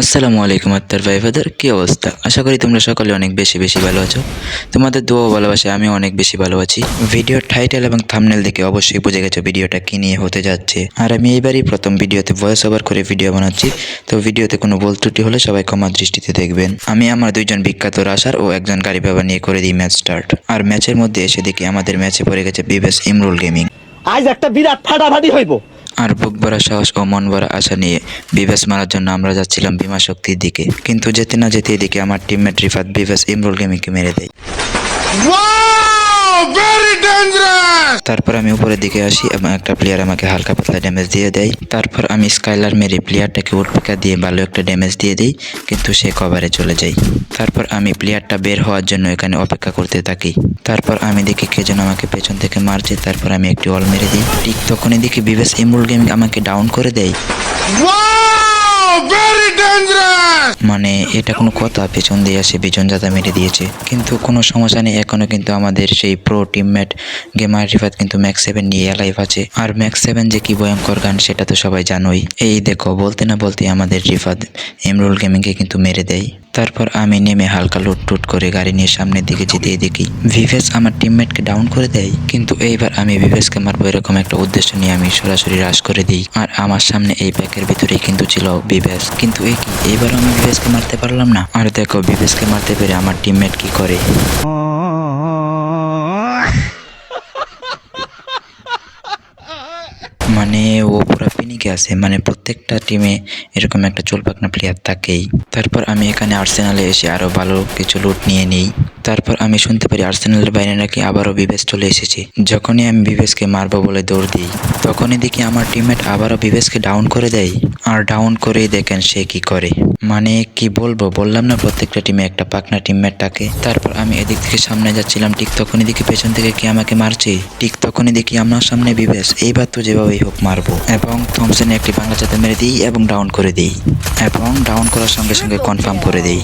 আসসালামু আলাইকুম আত্মার ভাই ফাদার কী অবস্থা? আশা করি তোমরা সকলে অনেক বেশি বেশি ভালো আছো। তোমাদের দুয়ো ভালোবাসে আমি অনেক বেশি ভালো আছি। ভিডিওর টাইটেল এবং থামনেল দেখে অবশ্যই বুঝে গেছো ভিডিওটা কী নিয়ে হতে যাচ্ছে। আর আমি এইবারই প্রথম ভিডিওতে ভয়েস ওভার করে ভিডিও বানাচ্ছি। তো ভিডিওতে কোনো বল ত্রুটি হলে সবাই ক্ষমা দৃষ্টিতে দেখবেন। আমি আমার দুইজন বিখ্যাত রাশার ও একজন গাড়ি বাবা নিয়ে করে দিই ম্যাচ স্টার্ট আর ম্যাচের মধ্যে এসে দেখি আমাদের ম্যাচে পড়ে গেছে বিবেস ইমরুল গেমিং। আজ একটা বিরাট ফাটাফাটি হইব। আর বুক ভরা সাহস ও মন ভরা আশা নিয়ে বিভাস মারার জন্য আমরা যাচ্ছিলাম বিমা শক্তির দিকে। কিন্তু যেতে না যেতে এদিকে আমার টিমমেট রিফাত বিভাস ইমরুল গেমিকে মেরে দেয়। তারপর আমি উপরের দিকে আসি এবং একটা প্লেয়ার আমাকে হালকা পাতলা ড্যামেজ দিয়ে দেয়। তারপর আমি স্কাইলার মেরে প্লেয়ারটাকে উটপিকা দিয়ে ভালো একটা ড্যামেজ দিয়ে দিই কিন্তু সে কভারে চলে যায়। তারপর আমি প্লেয়ারটা বের হওয়ার জন্য এখানে অপেক্ষা করতে থাকি। তারপর আমি দেখি কে যেন আমাকে পেছন থেকে মারছে তারপর আমি একটি অল মেরে দিই। ঠিক তখনই দেখি বিবেস ইমরুল গেমিং আমাকে ডাউন করে দেয়। এটা কোনো কথা, পেছন দিয়ে আসে পেছন যাতা মেরে দিয়েছে। কিন্তু কোনো সমস্যা নেই এখনও কিন্তু আমাদের সেই প্রো টিমমেট গেমার রিফাত কিন্তু ম্যাক্স সেভেন নিয়ে অ্যালাইভ আছে। আর ম্যাক্স সেভেন যে কি ভয়ঙ্কর গান, সেটা তো সবাই জানোই। এই দেখো, বলতে না বলতে আমাদের রিফাত এমরুল গেমিংকে কিন্তু মেরে দেয়। তারপর আমি নেমে হালকা লুটটুট করে গাড়ি নিয়ে সামনের দিকে যেতেই দেখি ভিভেস আমার টিমমেটকে ডাউন করে দেয়। কিন্তু এইবার আমি ভিভেসকে মারবো এরকম একটা উদ্দেশ্য নিয়ে আমি সরাসরি রাশ করে দিই। আর আমার সামনে এই প্যাকের ভিতরেই কিন্তু ছিল বিভেস কিন্তু এই কি? এইবার আমি বিভেসকে মারতে পারলাম না? আর দেখো বিভেসকে মারতে পেরে আমার টিমমেট কি করে? মানে ও পুরো ফিনিকে আছে মানে প্রত্যেকটা টিমে এরকম একটা চুলপাকনা প্লেয়ার থাকেই। তারপর আমি এখানে আর্সেনালে এসে আরও ভালো কিছু লুট নিয়ে নিই। তারপর আমি শুনতে পারি আর্সেনালের বাইরে নাকি আবারও বিবেস চলে এসেছে। যখনই আমি বিবেসকে মারবো বলে দৌড় দিই, তখনই দেখি আমার টিমমেট আবারও বিবেসকে ডাউন করে দেয়। আর ডাউন করেই দেখেন সে কি করে। মানে কি বলব, বললাম না প্রত্যেকটা টিমে একটা পাকনা টিমমেট থাকে। তারপর আমি এদিক থেকে সামনে যাচ্ছিলাম, ঠিক তখনই দেখি পেছন থেকে কি আমাকে মারছে। ঠিক তখনই দেখি আমার সামনে বিবেস। এইবার তো যেভাবেই হোক মারবো। এবং থমসনে একটি বাংলা চাতে মেরে দিই এবং ডাউন করে দিই। এবং ডাউন করার সঙ্গে সঙ্গে কনফার্ম করে দিই।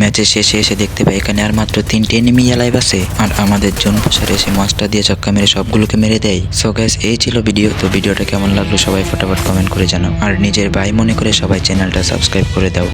ম্যাচের শেষে এসে দেখতে পাই এখানে আর মাত্র তিনটে এনিমি এলাইভ আছে। আর আমাদের জন প্রসার এসে মাছটা দিয়ে চক্কা মেরে সবগুলোকে মেরে দেয়। সো গ্যাস এই ছিল ভিডিও তো ভিডিওটা কেমন লাগল সবাই ফটাফট কমেন্ট করে জানাও। আর নিজের ভাই মনে করে সবাই চ্যানেলটা সাবস্ক্রাইব করে দাও।